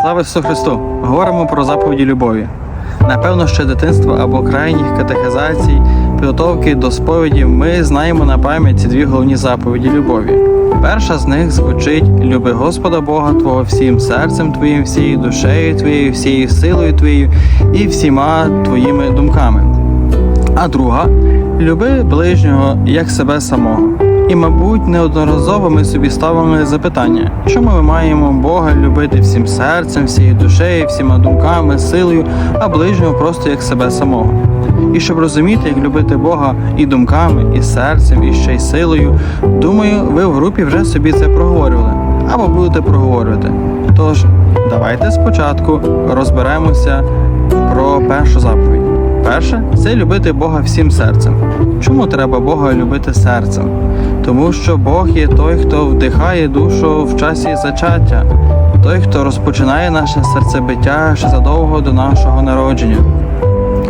Слава Ісусу Христу! Говоримо про заповіді любові. Напевно, ще дитинства або крайніх катехизацій, підготовки до сповіді ми знаємо на пам'ять ці дві головні заповіді любові. Перша з них звучить Люби Господа Бога Твого всім серцем Твоїм, всією душею Твоєю, всією силою Твоєю і всіма твоїми думками. А друга люби ближнього як себе самого. І, мабуть, неодноразово ми собі ставимо запитання, чому ми маємо Бога любити всім серцем, всією душею, всіма думками, силою, а ближнього просто як себе самого. І щоб розуміти, як любити Бога і думками, і серцем, і ще й силою, думаю, ви в групі вже собі це проговорювали або будете проговорювати. Тож, давайте спочатку розберемося про першу заповідь. Перше це любити Бога всім серцем. Чому треба Бога любити серцем? Тому що Бог є той, хто вдихає душу в часі зачаття, той, хто розпочинає наше серцебиття ще задовго до нашого народження.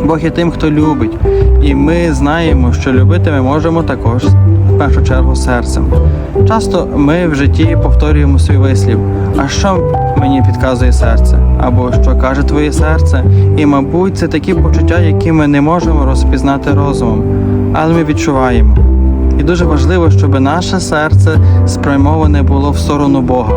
Бог є тим, хто любить, і ми знаємо, що любити ми можемо також в першу чергу серцем. Часто ми в житті повторюємо свій вислів, а що мені підказує серце, або що каже твоє серце, і, мабуть, це такі почуття, які ми не можемо розпізнати розумом, але ми відчуваємо. І дуже важливо, щоб наше серце спрямоване було в сторону Бога.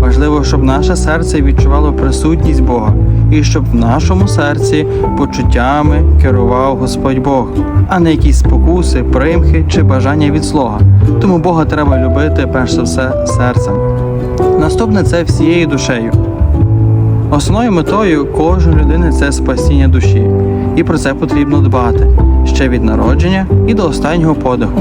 Важливо, щоб наше серце відчувало присутність Бога, і щоб в нашому серці почуттями керував Господь Бог, а не якісь спокуси, примхи чи бажання від слова. Тому Бога треба любити перш за все серцем. Наступне це всією душею. Основною метою кожної людини це спасіння душі, і про це потрібно дбати ще від народження і до останнього подиху.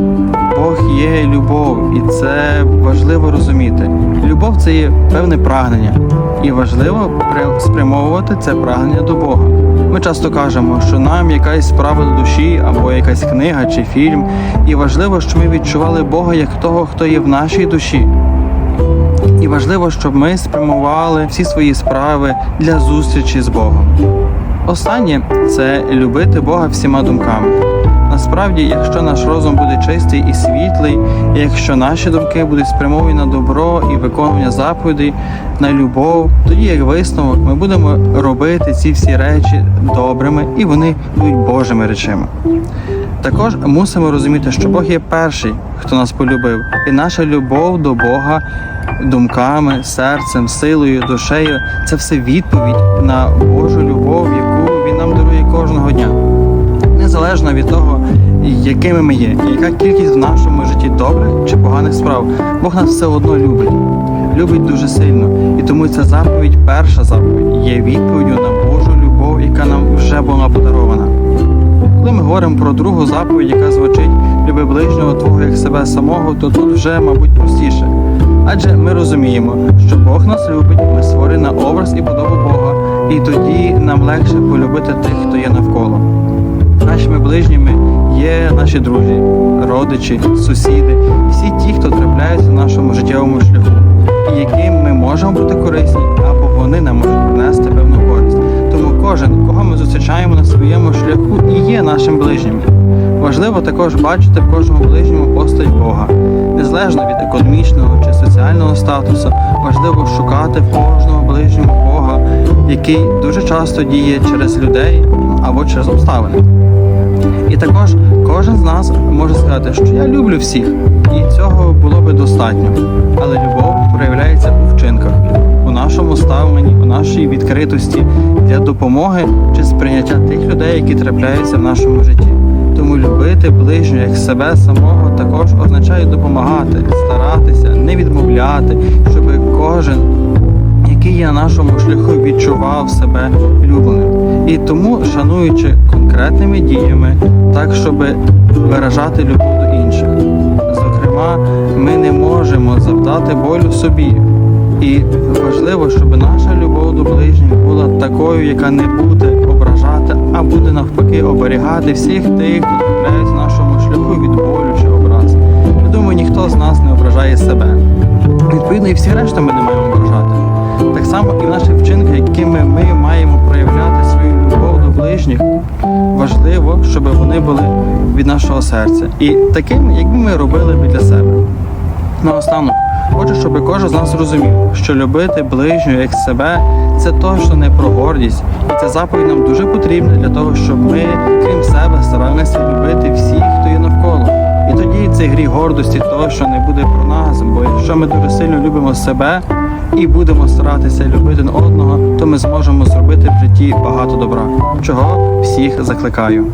Бог є любов, і це важливо розуміти. Любов це є певне прагнення, і важливо спрямовувати це прагнення до Бога. Ми часто кажемо, що нам якась справа до душі або якась книга чи фільм, і важливо, щоб ми відчували Бога як того, хто є в нашій душі. І важливо, щоб ми спрямували всі свої справи для зустрічі з Богом. Останнє це любити Бога всіма думками. Насправді, якщо наш розум буде чистий і світлий, і якщо наші думки будуть спрямовані на добро і виконування заповідей, на любов, тоді як висновок ми будемо робити ці всі речі добрими, і вони будуть Божими речами. Також мусимо розуміти, що Бог є перший, хто нас полюбив, і наша любов до Бога думками, серцем, силою, душею це все відповідь на Божу любов, Незалежно від того, якими ми є, і яка кількість в нашому житті добрих чи поганих справ, Бог нас все одно любить, любить дуже сильно. І тому ця заповідь, перша заповідь, є відповіддю на Божу любов, яка нам вже була подарована. Коли ми говоримо про другу заповідь, яка звучить люби ближнього твого як себе самого, то тут вже, мабуть, простіше. Адже ми розуміємо, що Бог нас любить, ми створені на образ і подобу Бога, і тоді нам легше полюбити тих, хто є навколо. Нашими ближніми є наші друзі, родичі, сусіди, всі ті, хто трапляються в нашому життєвому шляху, і яким ми можемо бути корисні, або вони нам можуть принести певну користь. Тому кожен, кого ми зустрічаємо на своєму шляху, і є нашим ближнім. Важливо також бачити в кожному ближньому постать Бога. Незалежно від економічного чи соціального статусу, важливо шукати в кожному ближньому Бога, який дуже часто діє через людей або через обставини. І також кожен з нас може сказати, що я люблю всіх, і цього було би достатньо. Але любов проявляється у вчинках, у нашому ставленні, у нашій відкритості для допомоги чи сприйняття тих людей, які трапляються в нашому житті. Тому любити ближнього як себе самого також означає допомагати, старатися, не відмовляти, щоб кожен на нашому шляху, відчував себе любленим. І тому, шануючи конкретними діями, так щоб виражати любов до інших. Зокрема, ми не можемо завдати болю собі. І важливо, щоб наша любов до ближніх була такою, яка не буде ображати, а буде навпаки оберігати всіх тих, хто трапляється на нашому шляху від болю чи образ. Я думаю, ніхто з нас не ображає себе. Відповідно, і всі решта ми не маємо само і в наших вчинках, якими ми маємо проявляти свою любов до ближніх, важливо, щоб вони були від нашого серця. І такими, якби ми робили би для себе. Наостанок, Хочу, щоб кожен з нас зрозумів, що любити ближнього як себе це точно не про гордість, і ця заповідь нам дуже потрібна для того, щоб ми, крім себе, старалися любити всіх, хто є навколо. І тоді цей гріх гордості точно не буде про нас, бо якщо ми дуже сильно любимо себе і будемо старатися любити одного, то ми зможемо зробити в житті багато добра. Чого всіх закликаю.